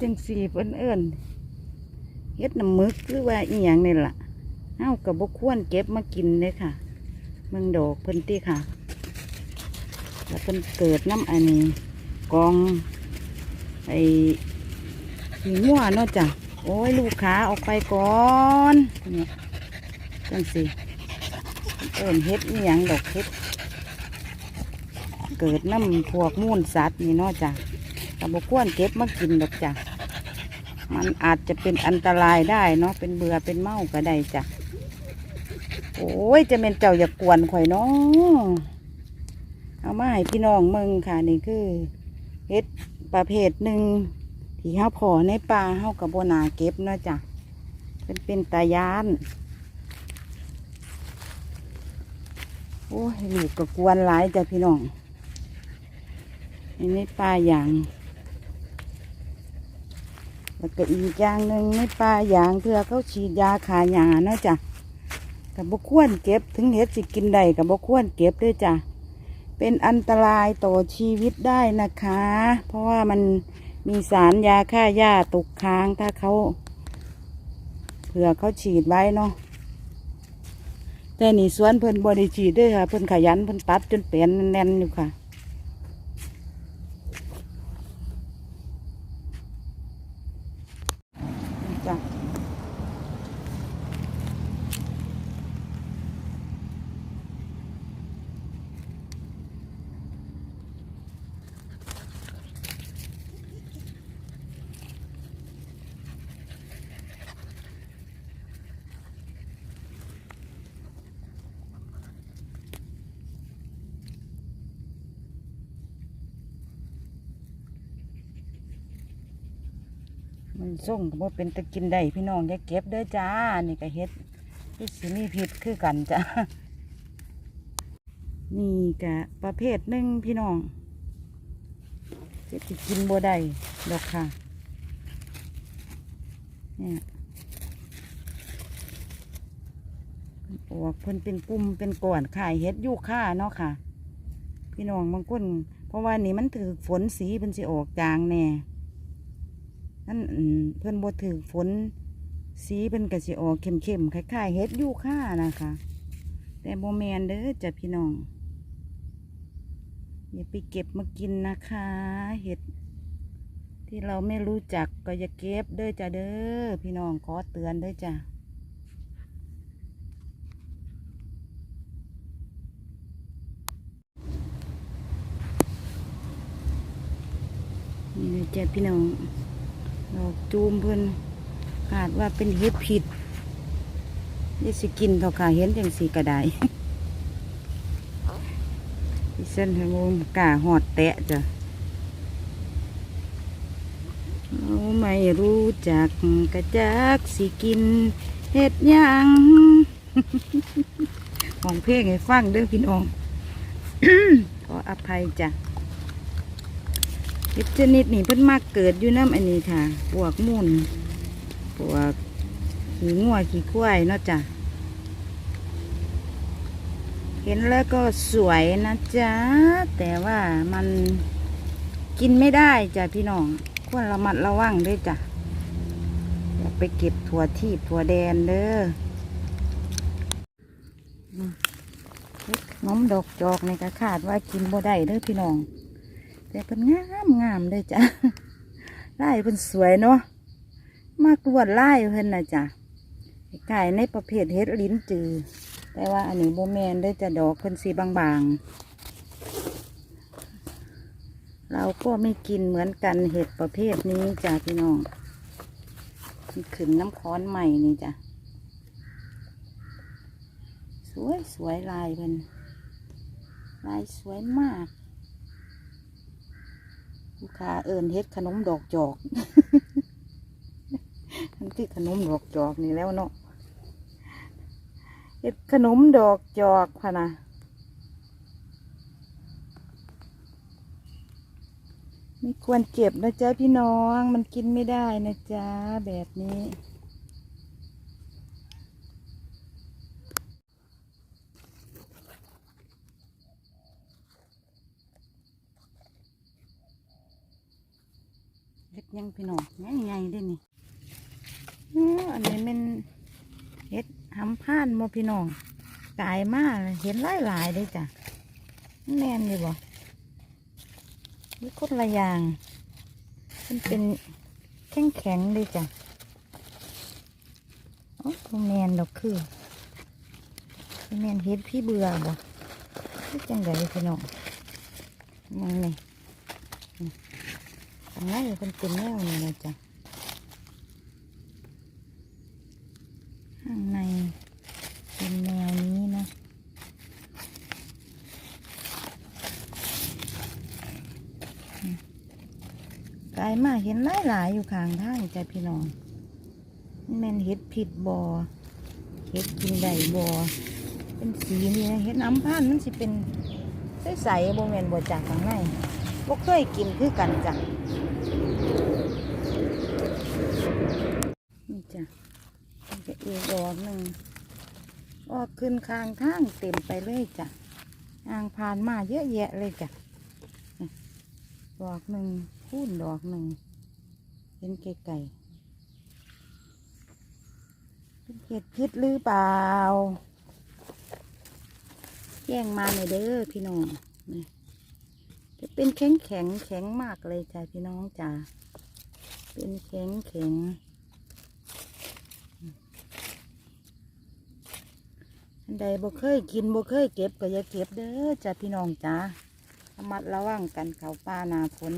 จังสีเพิ่นเอิ้นเฮ็ดน้ำมึกหรือว่าอีหยังนี่ล่ะเฮาก็บ่ควรเก็บมากินเลยค่ะเมืองดอกเพิ่นติค่ะ แล้วเพิ่นเกิดน้ำอันนี้กองไอ้ขี้งัวเนาะจ้ะโอ้ยลูกค้าออกไปก่อนเนี่ยจังสิเอิ้นเฮ็ดอีหยังดอกเฮ็ด เกิดน้ำพวกมูลสัตว์นี่เนาะจ้ะแต่บควรเก็บมากินดอกจ้ะ มันอาจจะเป็นอันตรายได้เนาะเป็นเบื่อเป็นเมาก็ได้จ้ะโอ้ยจะเป็นเจ้าอย่ากกวนข่อยเนาะเอามาให้พี่น้องมืองค่ะนี่คือเฮ็ดประเภทหนึ่งที่เฮาพอในป่าเฮากับโบนาเก็บเนาะจ้ะเป็นเป็นตายานโอ้ยลูกก็กวนหลายจ้ะพี่น้องอันนี้ปลาอย่าง แล้วก็อีกอย่างหนึ่งในปลาอย่างเพื่อเขาฉีดยาขาหยาเนาะจ้ะกับบควรเก็บถึงเห็ดสิกินได้กับบควรเก็บด้วยจ้ะเป็นอันตรายต่อชีวิตได้นะคะ เพราะว่ามันมีสารยาฆ่าหญ้าตกค้างถ้าเขาเผื่อเขาฉีดไว้เนาะแต่นี่สวนเพิ่นบริจีดด้วยค่ะเพิ่นขยันเพิ่นตัดจนเป็นแน่นอยู่ค่ะมัน ส่งก็บ่เป็นตะกินได้พี่น้องอย่าเก็บเด้อจ้า นี่ก็เฮ็ดที่สิมีพิษคือกันจ้ะนี่ก็ประเภทหนึ่งพี่น้องจะกินบ่ได้ดอกค่ะเนี่ยออกเพิ่นเป็นกลุ่มเป็นก่อนขายเฮ็ดยูค่าเนาะค่ะ พี่น้องบางคนเพราะว่านี่มันถือฝนสีเพิ่นสิออกจางแน่ นั่นเพิ่อนบ่ถือฝน สีเพิ่นก็สิออกเข้มๆคล้ายๆเฮ็ดยูค่านะคะ แต่บ่แมนเด้อจ้ะพี่น้อง อย่าไปเก็บมากินนะคะ เห็ด ที่เราไม่รู้จักก็อย่าเก็บเด้อจ้ะเด้อพี่น้องขอเตือนเด้อจ้ะนี่เลยจ้ะพี่น้อง ดอกจูมเพิ่นคาดว่าเป็นเห็ดผิดนี่สิกินเท่าขาเห็นจังสีกระไดดิฉันให้โมกาหอดแตะจ้ะเราไม่รู้จักกระจักสิกินเห็ดยังของเพลงให้ฟังเด้อพี่น้องขออภัยจ้ะ เห็ดชนิดนี้เพิ่นมากเกิดอยู่น้ำอันนี้ค่ะพวกมุ่นพวกขี้งัวขี้ควายเนาะจ้ะเห็นแล้วก็สวยนะจ๊ะ แต่ว่ามันกินไม่ได้จ้ะพี่น้อง ควรระมัดระวังด้วยจ้ะ อย่าไปเก็บถั่วทีบถั่วแดนเด้อน้อมดอกจอกในกระขาดว่ากินบ่ได้เด้อพี่น้อง แต่เป็นงามงามเลยจ้ะไล่เป็นสวยเนาะมากลวดไล่เพิ่นนะจ้ะขายในประเภทเฮ็ดลิ้นจือ แต่ว่าอันนี้โบแมนได้จะดอกเพิ่นสีบางๆ เราก็ไม่กินเหมือนกันเห็ดประเภทนี้จ้ะพี่น้องขึ้นน้ำค้อนใหม่นี่จ้ะสวยสวยลายเพิ่นลายสวยมาก ลูกค้าเอิญเฮ็ดขนมดอกจอกมันคือขนมดอกจอกนี่แล้วเนาะเฮ็ดขนมดอกจอกพะนะไม่ควรเก็บนะจ๊ะพี่น้อง มันกินไม่ได้นะจ๊ะแบบนี้ เห็ดยังพี่น้องใหญ่ๆได้นี่อันนี้เป็นเห็ดหำพ่านโมพี่น้องกายมากเห็นหลายๆเลยจ้ะแน่นเลยบ่นี่คนละอย่างมันเป็นแข็งแข็งๆเลยจ้ะโอ้แมนดอกคือแมนเห็ดพี่เบื่อบ่จังไดพี่น้องมองนี่างในเป็นเป็นแนวนี้นะจ๊ะข้างในเป็นแนวนี้นะกลายมาเห็นหลายหลายอยู่ข้างทางจ้ะพี่น้องแม่นเห็ดผิดบอเห็ดกินได้บอเป็นสีนี่นะเห็ดน้ำพันมันสิเป็นใสๆโบแมนบอจากข้างในบ่เคยกินคือกันจ้ะ นี่จ้ะมันจะ อีกดอกหนึ่งออกขึ้นคางทางเต็มไปเลยจ้ะอ่างผ่านมาเยอะแยะเลยจ้ะดอกหนึ่งคูนดอกหนึ่งเห็นไกลๆเป็นเห็ดพิษหรือเปล่าแย่งมาหน่อยเด้อพี่น้องนี่จะเป็นแข็งแข็งแข็งมากเลยจ้ะพี่น้องจ้ะเป็นแข็งแข็งๆ อันใดบ่เคยกินบ่เคยเก็บก็อย่าเก็บเด้อจ้ะพี่น้องจ้าระมัดระวังกันเขาป้านาฝน